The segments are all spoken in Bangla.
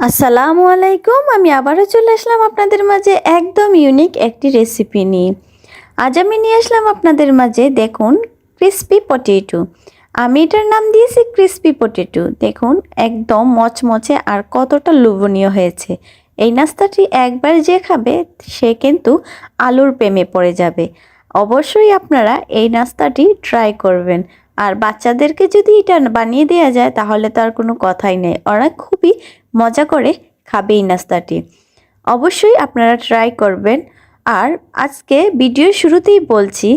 আসসালামু আলাইকুম। আমি আবারও চলে আসলাম আপনাদের মাঝে একদম ইউনিক একটি রেসিপি নিয়ে। আজ আমি নিয়ে আসলাম আপনাদের মাঝে দেখুন ক্রিসপি পটেটো আমি এটার নাম দিয়েছি ক্রিস্পি পটেটো দেখুন, একদম মচমচে আর কতটা লোভনীয় হয়েছে। এই নাস্তাটি একবার যে খাবে, সে কিন্তু আলুর প্রেমে পড়ে যাবে। অবশ্যই আপনারা এই নাস্তাটি ট্রাই করবেন। আর বাচ্চাদেরকে যদি এটা বানিয়ে দেওয়া যায়, তাহলে তার কোনো কথাই নেই। ওরা খুবই মজা করে খাবে এই নাস্তাটি। অবশ্যই আপনারা ট্রাই করবেন। আর আজকে ভিডিও শুরুতেই বলছি,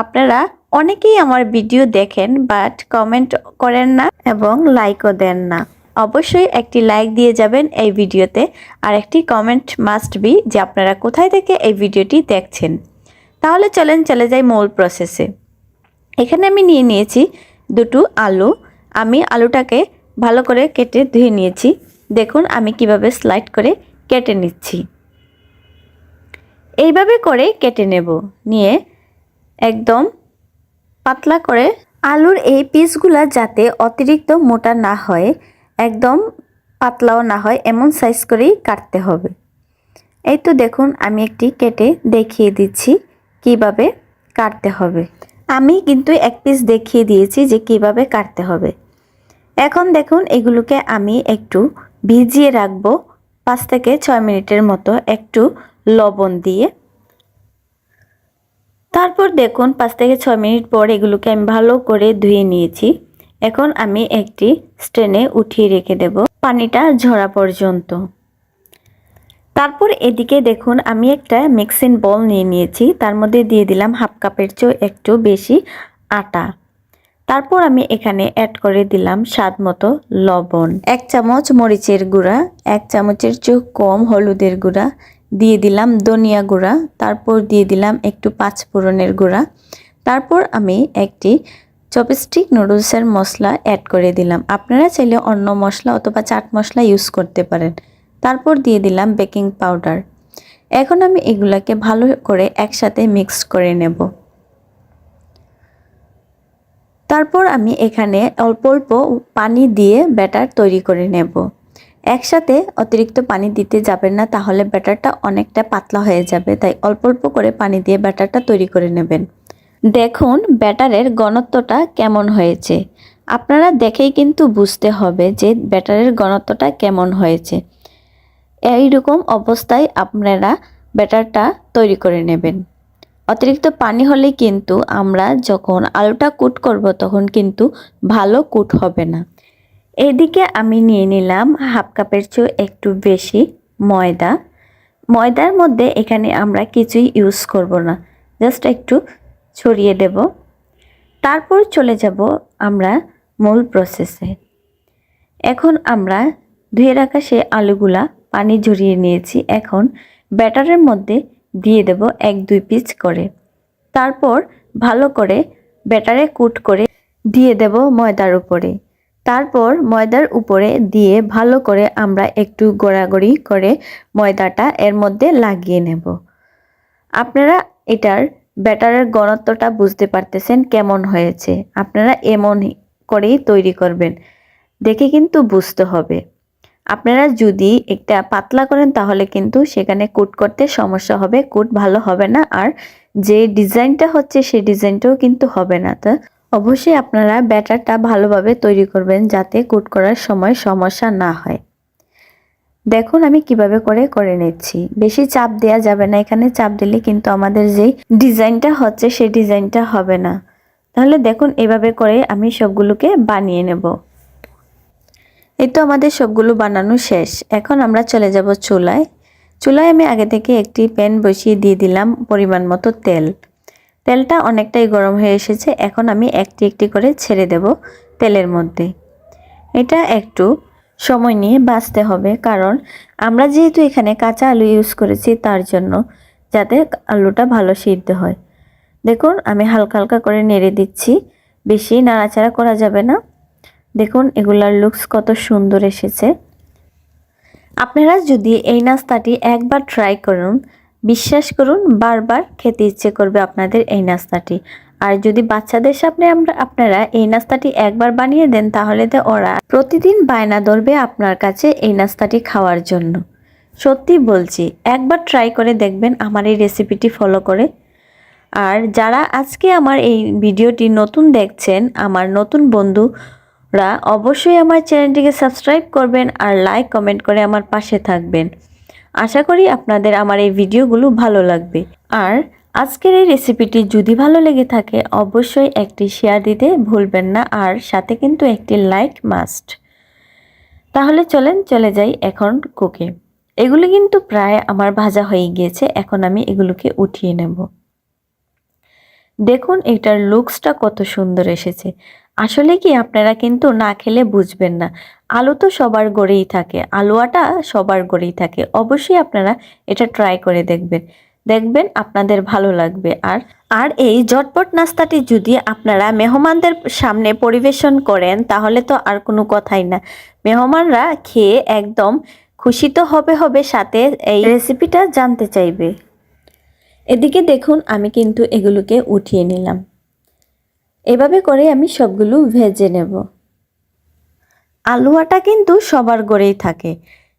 আপনারা অনেকেই আমার ভিডিও দেখেন বাট কমেন্ট করেন না এবং লাইকও দেন না। অবশ্যই একটি লাইক দিয়ে যাবেন এই ভিডিওতে আর একটি কমেন্ট মাস্ট বি যে আপনারা কোথায় থেকে এই ভিডিওটি দেখছেন। তাহলে চলেন, চলে যাই মূল প্রসেসে এখানে আমি নিয়ে নিয়েছি দুটো আলু। আমি আলুটাকে ভালো করে কেটে ধুয়ে নিয়েছি। দেখুন, আমি কীভাবে স্লাইড করে কেটে নিচ্ছি। এইভাবে করে কেটে নেব। নিয়ে একদম পাতলা করে আলুর এই পিসগুলা যাতে অতিরিক্ত মোটা না হয়, একদম পাতলাও না হয়, এমন সাইজ করেই কাটতে হবে। এই তো দেখুন, আমি একটি কেটে দেখিয়ে দিচ্ছি কীভাবে কাটতে হবে। আমি কিন্তু এক পিস দেখিয়ে দিয়েছি যে কীভাবে কাটতে হবে। এখন দেখুন, এগুলোকে আমি একটু ভিজিয়ে রাখব পাঁচ থেকে ছয় মিনিটের মতো একটু লবণ দিয়ে। তারপর দেখুন পাঁচ থেকে ছয় মিনিট পর এগুলোকে আমি ভালো করে ধুয়ে নিয়েছি। এখন আমি একটি স্ট্রেনে উঠিয়ে রেখে দেব পানিটা ঝরা পর্যন্ত। তারপর এদিকে দেখুন আমি একটা মিক্সিং বল নিয়ে নিয়েছি। তার মধ্যে দিয়ে দিলাম হাফ কাপের চেয়েও একটু বেশি আটা। তারপর আমি এখানে অ্যাড করে দিলাম স্বাদ মতো লবণ। এক চামচ মরিচের গুঁড়া, এক চামচের চেয়েও কম হলুদের গুঁড়া, দিয়ে দিলাম ধনিয়া গুঁড়া, তারপর দিয়ে দিলাম একটু পাঁচ ফোড়নের গুঁড়া। তারপর আমি একটি চপস্টিক নুডলসের মশলা অ্যাড করে দিলাম। আপনারা চাইলে অন্য মশলা অথবা চাট মশলা ইউজ করতে পারেন। তারপর দিয়ে দিলাম বেকিং পাউডার এখন আমি এগুলাকে ভালো করে একসাথে মিক্স করে নেব। তারপর আমি এখানে অল্প অল্প পানি দিয়ে ব্যাটার তৈরি করে নেব। একসাথে অতিরিক্ত পানি দিতে যাবেন না, তাহলে ব্যাটারটা অনেকটা পাতলা হয়ে যাবে, তাই অল্প অল্প করে পানি দিয়ে ব্যাটারটা তৈরি করে নেবেন। দেখুন ব্যাটারের ঘনত্বটা কেমন হয়েছে। আপনারা দেখেই কিন্তু বুঝতে হবে যে ব্যাটারের ঘনত্বটা কেমন হয়েছে। এইরকম অবস্থায় আপনারা ব্যাটারটা তৈরি করে নেবেন। অতিরিক্ত পানি হলে কিন্তু আমরা যখন আলুটা কুট করব তখন কিন্তু ভালো কুট হবে না। এদিকে আমি নিয়ে নিলাম হাফ কাপের চেয়েও একটু বেশি ময়দা। ময়দার মধ্যে এখানে আমরা কিছুই ইউজ করব না জাস্ট একটু ছড়িয়ে দেব। তারপর চলে যাব আমরা মূল প্রসেসে এখন আমরা ধুয়ে রাখা সেই আলুগুলা পানি ঝরিয়ে নিয়েছি। এখন ব্যাটারের মধ্যে দিয়ে দেব এক, দুই পিস করে। তারপর ভালো করে ব্যাটারে কুট করে দিয়ে দেব ময়দার উপরে। তারপর ময়দার উপরে দিয়ে ভালো করে আমরা একটু গড়াগড়ি করে ময়দাটা এর মধ্যে লাগিয়ে নেব। আপনারা এটার ব্যাটারের ঘনত্বটা বুঝতে পারতেছেন কেমন হয়েছে। আপনারা এমন করেই তৈরি করবেন। দেখে কিন্তু বুঝতে হবে। আপনারা যদি একটা পাতলা করেন, তাহলে কিন্তু সেখানে কুট করতে সমস্যা হবে, কুট ভালো হবে না। আর যে ডিজাইনটা হচ্ছে, সেই ডিজাইনটাও কিন্তু হবে না। তো অবশ্যই আপনারা ব্যাটারটা ভালোভাবে তৈরি করবেন, যাতে কুট করার সময় সমস্যা না হয়। দেখুন, আমি কীভাবে করে করে নিচ্ছি। বেশি চাপ দেয়া যাবে না। এখানে চাপ দিলে কিন্তু আমাদের যেই ডিজাইনটা হচ্ছে, সেই ডিজাইনটা হবে না। তাহলে দেখুন, এভাবে করে আমি সবগুলোকে বানিয়ে নেব। এই তো আমাদের সবগুলো বানানো শেষ। এখন আমরা চলে যাব চুলায়। চুলায় আমি আগে থেকে একটি প্যান বসিয়ে দিয়ে দিলাম পরিমাণ মতো তেল। তেলটা অনেকটাই গরম হয়ে এসেছে, এখন আমি একটি একটি করে ছেড়ে দেব তেলের মধ্যে। এটা একটু সময় নিয়ে বাঁচতে হবে, কারণ আমরা যেহেতু এখানে কাঁচা আলু ইউজ করেছি, তার জন্য যাতে আলুটা ভালো সিদ্ধ হয়। দেখুন, আমি হালকা হালকা করে নেড়ে দিচ্ছি। বেশি নাড়াচাড়া করা যাবে না। দেখুন, এগুলার লুকস কত সুন্দর এসেছে। আপনারা যদি এই নাস্তাটি একবার ট্রাই করুন, বিশ্বাস করুন, বারবার খেতে ইচ্ছে করবে আপনাদের এই নাস্তাটি। আর যদি বাচ্চাদের সামনে আমরা, আপনারা এই নাস্তাটি একবার বানিয়ে দেন, তাহলে তো ওরা প্রতিদিন বায়না ধরবে আপনার কাছে এই নাস্তাটি খাওয়ার জন্য। সত্যি বলছি, একবার ট্রাই করে দেখবেন আমার এই রেসিপিটি ফলো করে। আর যারা আজকে আমার এই ভিডিওটি নতুন দেখছেন, আমার নতুন বন্ধুরা, অবশ্যই আমার চ্যানেলটিকে সাবস্ক্রাইব করবেন আর লাইক, কমেন্ট করে আমার পাশে থাকবেন। আশা করি আপনাদের আমার এই ভিডিওগুলো ভালো লাগবে। আর আজকের এই রেসিপিটি যদি ভালো লেগে থাকে, অবশ্যই একটি শেয়ার দিতে ভুলবেন না আর সাথে কিন্তু একটি লাইক মাস্ট তাহলে চলেন, চলে যাই এখন কুকে এগুলো কিন্তু প্রায় আমার ভাজা হয়ে গিয়েছে, এখন আমি এগুলোকে উঠিয়ে নেব। দেখুন, এটার লুকসটা কত সুন্দর এসেছে। আসলে কি আপনারা কিন্তু না খেলে বুঝবেন না। আলু তো সবার গড়েই থাকে, আলুয়াটা সবার গড়েই থাকে। অবশ্যই আপনারা এটা ট্রাই করে দেখবেন। দেখবেন আপনাদের ভালো লাগবে। আর আর এই জটপট নাস্তাটি যদি আপনারা মেহমানদের সামনে পরিবেশন করেন, তাহলে তো আর কোনো কথাই না। মেহমানরা খেয়ে একদম খুশি তো হবে হবে সাথে এই রেসিপিটা জানতে চাইবে। এদিকে দেখুন, আমি কিন্তু এগুলোকে উঠিয়ে নিলাম। এভাবে করে আমি সবগুলো ভেজে নেব। আলুয়াটা কিন্তু সবার গড়েই থাকে।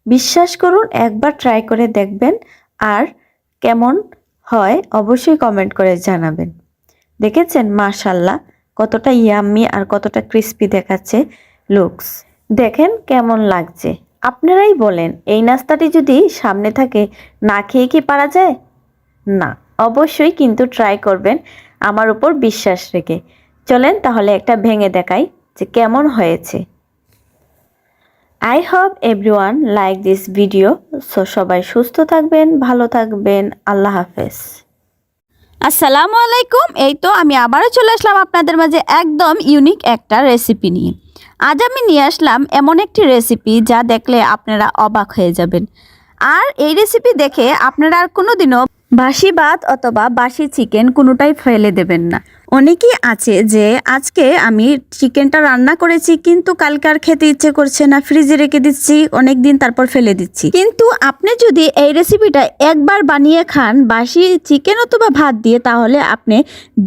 বিশ্বাস করুন, একবার ট্রাই করে দেখবেন আর কেমন হয় অবশ্যই কমেন্ট করে জানাবেন। দেখেছেন মাশাল্লাহ, কতটা ইয়াম্মি আর কতটা ক্রিস্পি দেখাচ্ছে লুকস দেখেন কেমন লাগছে। আপনারাই বলেন, এই নাস্তাটি যদি সামনে থাকে, না খেয়ে কি পারা যায়? না, অবশ্যই কিন্তু ট্রাই করবেন, আমার উপর বিশ্বাস রেখে। চলেন তাহলে একটা ভেঙে দেখাই যে কেমন হয়েছে। I hope everyone like this video so সবাই সুস্থ থাকবেন, ভালো থাকবেন, আল্লাহ হাফেজ। আসসালামু আলাইকুম, এই তো আমি আবারও চলে আসলাম আপনাদের মাঝে একদম ইউনিক একটা রেসিপি নিয়ে। আজ আমি নিয়ে আসলাম এমন একটি রেসিপি যা দেখলে আপনারা অবাক হয়ে যাবেন। আর এই রেসিপি দেখে আপনারা আর কোনোদিনও বাসি ভাত অথবা বাসি চিকেন কোনোটাই ফেলে দেবেন না। অনেকেই আছে যে আজকে আমি চিকেনটা রান্না করেছি, কিন্তু কালকে আর খেতে ইচ্ছে করছে না। ফ্রিজে রেখে দিচ্ছি অনেক দিন তারপর ফেলে দিচ্ছি। কিন্তু আপনি যদি এই রেসিপিটা একবার বানিয়ে খান, বাসি চিকেন অথবা ভাত দিয়ে, তাহলে আপনি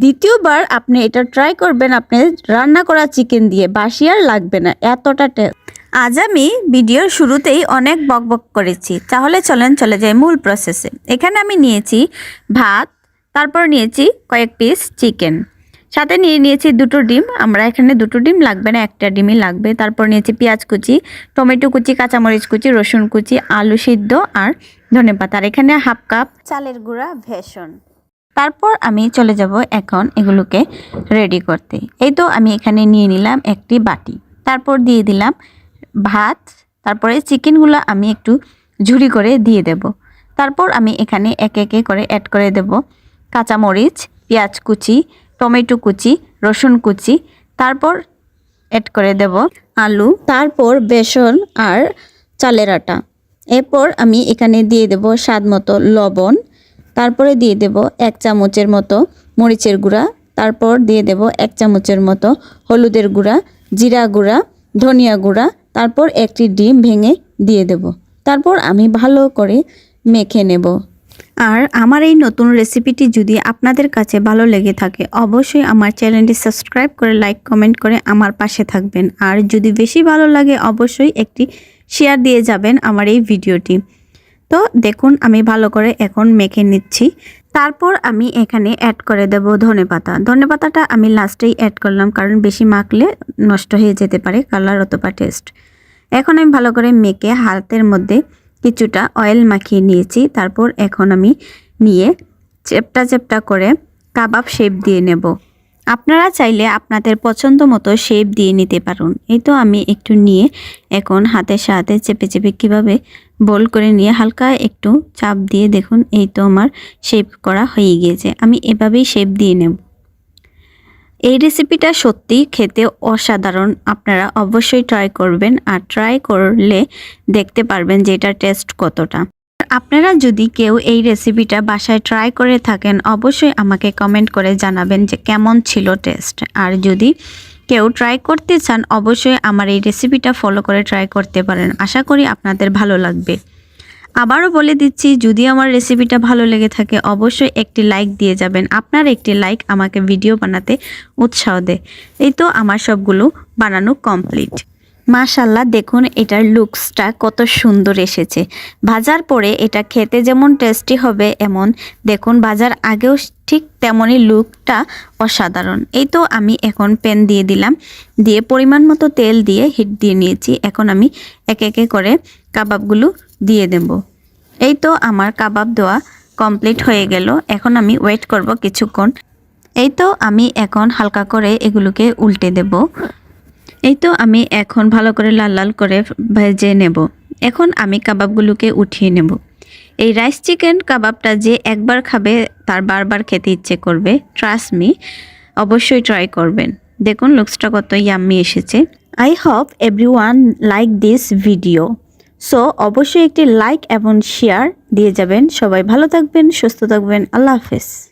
দ্বিতীয়বার আপনি এটা ট্রাই করবেন, আপনি রান্না করা চিকেন দিয়ে। বাসি আর লাগবে না, এতটা আজ আমি ভিডিওর শুরুতেই অনেক বকবক করেছি। তাহলে চলেন চলে যাই মূল প্রসেসে এখানে আমি নিয়েছি ভাত তারপর নিয়েছি কয়েক পিস চিকেন সাথে নিয়ে নিয়েছি দুটো ডিম, আমরা এখানে দুটো ডিম লাগবে না, একটা ডিমই লাগবে। তারপর নিয়েছি পেঁয়াজ কুচি, টমেটো কুচি, কাঁচামরিচ কুচি, রসুন কুচি, আলু সিদ্ধ আর ধনেপাতা আর এখানে হাফ কাপ চালের গুঁড়া, ভেষণ। তারপর আমি চলে যাব এখন এগুলোকে রেডি করতে। এই তো আমি এখানে নিয়ে নিলাম একটি বাটি। তারপর দিয়ে দিলাম ভাত। তারপরে চিকেনগুলো আমি একটু ঝুড়ি করে দিয়ে দেব। তারপর আমি এখানে একে একে করে অ্যাড করে দেব। কাঁচামরিচ, পেঁয়াজ কুচি, টমেটো কুচি, রসুন কুচি, তারপর অ্যাড করে দেব আলু, তারপর বেসন আর চালের আটা। এরপর আমি এখানে দিয়ে দেব স্বাদ মতো লবণ, তারপরে দিয়ে দেব এক চামচের মতো মরিচের গুঁড়া, তারপর দিয়ে দেব এক চামচের মতো হলুদের গুঁড়া, জিরা গুঁড়া, ধনিয়া গুঁড়া, তারপর একটি ডিম ভেঙে দিয়ে দেব। তারপর আমি ভালো করে মেখে নেব। আর আমার এই নতুন রেসিপিটি যদি আপনাদের কাছে ভালো লেগে থাকে, অবশ্যই আমার চ্যানেলটি সাবস্ক্রাইব করে লাইক কমেন্ট করে আমার পাশে থাকবেন। আর যদি বেশি ভালো লাগে, অবশ্যই একটি শেয়ার দিয়ে যাবেন আমার এই ভিডিওটি তো দেখুন, আমি ভালো করে এখন মেখে নিচ্ছি। তারপর আমি এখানে অ্যাড করে দেব ধনে পাতা। ধনে পাতাটা আমি লাস্টেই অ্যাড করলাম, কারণ বেশি মাখলে নষ্ট হয়ে যেতে পারে কালার অথবা টেস্ট এখন আমি ভালো করে মেখে হাতের মধ্যে কিছুটা অয়েল মাখিয়ে নিয়েছি। তারপর এখন আমি নিয়ে চেপটা চেপটা করে কাবাব শেপ দিয়ে নেব। আপনারা চাইলে আপনাদের পছন্দ মতো শেপ দিয়ে নিতে পারুন। এই তো আমি একটু নিয়ে এখন হাতের সাথে চেপে চেপে কীভাবে বল করে নিয়ে হালকা একটু চাপ দিয়ে দেখুন, এই তো আমার শেপ করা হয়ে গিয়েছে। আমি এভাবেই শেপ দিয়ে নেব। এই রেসিপিটা সত্যি খেতে অসাধারণ। আপনারা অবশ্যই ট্রাই করবেন আর ট্রাই করলে দেখতে পারবেন যে এটার টেস্ট কতটা। আপনারা যদি কেউ এই রেসিপিটা বাসায় ট্রাই করে থাকেন, অবশ্যই আমাকে কমেন্ট করে জানাবেন যে কেমন ছিল টেস্ট আর যদি কেউ ট্রাই করতে চান, অবশ্যই আমার এই রেসিপিটা ফলো করে ট্রাই করতে পারেন। আশা করি আপনাদের ভালো লাগবে। আবারও বলে দিচ্ছি, যদি আমার রেসিপিটা ভালো লেগে থাকে, অবশ্যই একটি লাইক দিয়ে যাবেন। আপনার একটি লাইক আমাকে ভিডিও বানাতে উৎসাহ দেয়। এই তো আমার সবগুলো বানানো কমপ্লিট মাশাল্লাহ দেখুন এটার লুকসটা কত সুন্দর এসেছে। ভাজার পরে এটা খেতে যেমন টেস্টি হবে এমন, দেখুন ভাজার আগেও ঠিক তেমনই লুকটা অসাধারণ। এই তো আমি এখন প্যান দিয়ে দিলাম, দিয়ে পরিমাণ মতো তেল দিয়ে হিট দিয়ে নিয়েছি। এখন আমি একে একে করে কাবাবগুলো দিয়ে দেব। এই তো আমার কাবাব দেওয়া কমপ্লিট হয়ে গেল। এখন আমি ওয়েট করব কিছুক্ষণ। এই তো আমি এখন হালকা করে এগুলোকে উল্টে দেব। এই তো আমি এখন ভালো করে লাল লাল করে ভেজে নেব। এখন আমি কাবাবগুলোকে উঠিয়ে নেব। এই রাইস চিকেন কাবাবটা যে একবার খাবে, তার বারবার খেতে ইচ্ছে করবে। ট্রাস্ট মি অবশ্যই ট্রাই করবেন। দেখুন লুকসটা কত ইয়াম্মি এসেছে। I hope everyone like this video so অবশ্যই একটি লাইক এবং শেয়ার দিয়ে যাবেন। সবাই ভালো থাকবেন, সুস্থ থাকবেন। আল্লাহ হাফেজ।